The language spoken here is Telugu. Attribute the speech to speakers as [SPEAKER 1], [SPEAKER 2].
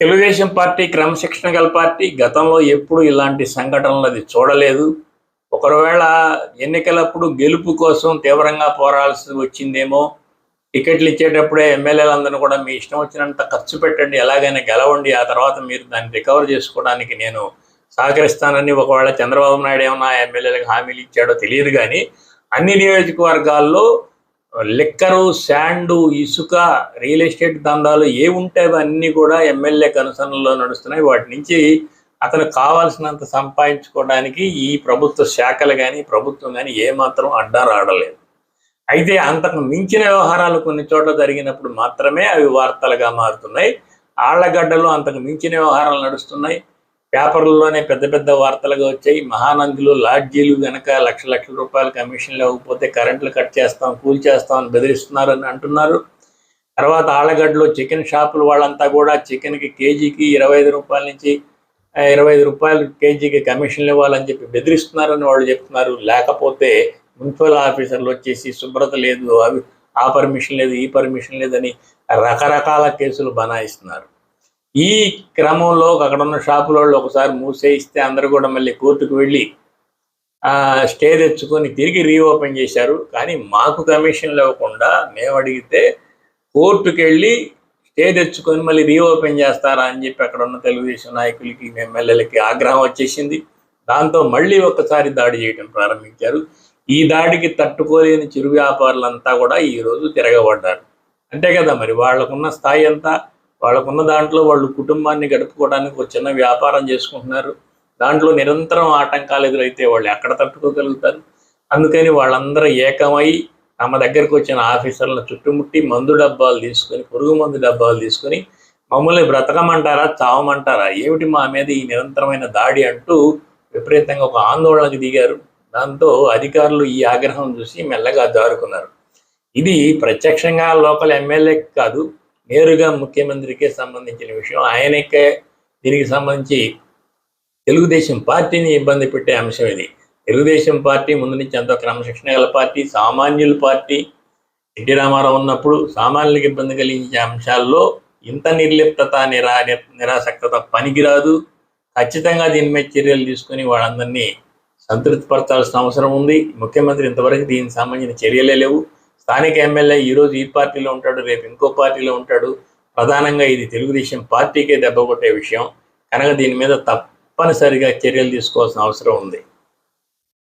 [SPEAKER 1] తెలుగుదేశం పార్టీ క్రమశిక్షణ గల పార్టీ. గతంలో ఎప్పుడు ఇలాంటి సంఘటనలు అది చూడలేదు. ఒకవేళ ఎన్నికలప్పుడు గెలుపు కోసం తీవ్రంగా పోరాల్సి వచ్చిందేమో టికెట్లు ఇచ్చేటప్పుడే ఎమ్మెల్యేలందరినీ కూడా మీ ఇష్టం వచ్చినంత ఖర్చు పెట్టండి ఎలాగైనా గెలవండి ఆ తర్వాత మీరు దాన్ని రికవర్ చేసుకోవడానికి నేను సహకరిస్తానని ఒకవేళ చంద్రబాబు నాయుడు ఏమన్నా ఎమ్మెల్యేలకు హామీలు ఇచ్చాడో తెలియదు కానీ అన్ని నియోజకవర్గాల్లో లిక్కరు శాండు ఇసుక రియల్ ఎస్టేట్ దందాలు ఏ ఉంటే అన్నీ కూడా ఎమ్మెల్యే కనుసనలో నడుస్తున్నాయి. వాటి నుంచి అతను కావాల్సినంత సంపాదించుకోవడానికి ఈ ప్రభుత్వ శాఖలు కానీ ప్రభుత్వం కానీ ఏమాత్రం అడ్డం రాడలేదు అయితే అంతకు మించిన వ్యవహారాలు కొన్ని చోట్ల జరిగినప్పుడు మాత్రమే అవి వార్తలుగా మారుతున్నాయి. ఆళ్ళగడ్డలో అంతకు మించిన వ్యవహారాలు నడుస్తున్నాయి. పేపర్లలోనే పెద్ద పెద్ద వార్తలుగా వచ్చాయి. మహానందులు లాడ్జీలు గనక లక్ష లక్షల రూపాయల కమిషన్లు అవ్వకపోతే కరెంట్లు కట్ చేస్తాం కూల్ చేస్తాం అని బెదిరిస్తున్నారు అని అంటున్నారు. తర్వాత ఆళ్ళగడ్డలో చికెన్ షాపులు వాళ్ళంతా కూడా చికెన్కి కేజీకి ఇరవై ఐదు రూపాయల నుంచి ఇరవై ఐదు రూపాయలు కేజీకి కమిషన్లు ఇవ్వాలని చెప్పి బెదిరిస్తున్నారని వాళ్ళు చెప్తున్నారు. లేకపోతే మున్సిపల్ ఆఫీసర్లు వచ్చేసి శుభ్రత లేదు అవి ఆ పర్మిషన్ లేదు ఈ పర్మిషన్ లేదని రకరకాల కేసులు బనాయిస్తున్నారు. ఈ క్రమంలో అక్కడ ఉన్న షాపుల వాళ్ళు ఒకసారి మూసేయిస్తే అందరూ కూడా మళ్ళీ కోర్టుకు వెళ్ళి స్టే తెచ్చుకొని తిరిగి రీఓపెన్ చేశారు. కానీ మాకు కమిషన్లు ఇవ్వకుండా మేము అడిగితే కోర్టుకు వెళ్ళి స్టే తెచ్చుకొని మళ్ళీ రీఓపెన్ చేస్తారా అని చెప్పి అక్కడ ఉన్న తెలుగుదేశం నాయకులకి ఎమ్మెల్యేలకి ఆగ్రహం వచ్చేసింది. దాంతో మళ్ళీ ఒక్కసారి దాడి చేయడం ప్రారంభించారు. ఈ దాడికి తట్టుకోలేని చిరు వ్యాపారులంతా కూడా ఈ రోజు తిరగబడ్డారు. అంతే కదా మరి వాళ్ళకున్న స్థాయి అంతా? వాళ్ళకున్న దాంట్లో వాళ్ళు కుటుంబాన్ని గడుపుకోవడానికి ఒక చిన్న వ్యాపారం చేసుకుంటున్నారు. దాంట్లో నిరంతరం ఆటంకాలు ఎదురైతే వాళ్ళు ఎక్కడ తట్టుకోగలుగుతారు? అందుకని వాళ్ళందరూ ఏకమై తమ దగ్గరకు వచ్చిన ఆఫీసర్లను చుట్టుముట్టి మందు డబ్బాలు తీసుకొని పురుగు మందు డబ్బాలు తీసుకొని మమ్మల్ని బ్రతకమంటారా చావమంటారా? ఏమిటి మా మీద ఈ నిరంతరమైన దాడి అంటూ విపరీతంగా ఒక ఆందోళనకు దిగారు. దాంతో అధికారులు ఈ ఆగ్రహం చూసి మెల్లగా జారుకున్నారు. ఇది ప్రత్యక్షంగా లోకల్ ఎమ్మెల్యే కాదు నేరుగా ముఖ్యమంత్రికే సంబంధించిన విషయం. ఆయనకే దీనికి సంబంధించి తెలుగుదేశం పార్టీని ఇబ్బంది పెట్టే అంశం ఇది. తెలుగుదేశం పార్టీ ముందు నుంచి ఎంతో క్రమశిక్షణ గల పార్టీ సామాన్యుల పార్టీ. ఎన్టీ రామారావు ఉన్నప్పుడు సామాన్యులకు ఇబ్బంది కలిగించే అంశాల్లో ఇంత నిర్లిప్తత నిరా నిరాసక్తత పనికిరాదు. ఖచ్చితంగా దీని మీద చర్యలు తీసుకుని వాళ్ళందరినీ సంతృప్తిపరచాల్సిన అవసరం ఉంది. ముఖ్యమంత్రి ఇంతవరకు దీనికి సంబంధించిన చర్యలే లేవు. స్థానిక ఎమ్మెల్యే ఈరోజు ఈ పార్టీలో ఉంటాడు రేపు ఇంకో పార్టీలో ఉంటాడు. ప్రధానంగా ఇది తెలుగుదేశం పార్టీకే దెబ్బ కొట్టే విషయం. కనుక దీని మీద తప్పనిసరిగా చర్యలు తీసుకోవాల్సిన అవసరం ఉంది.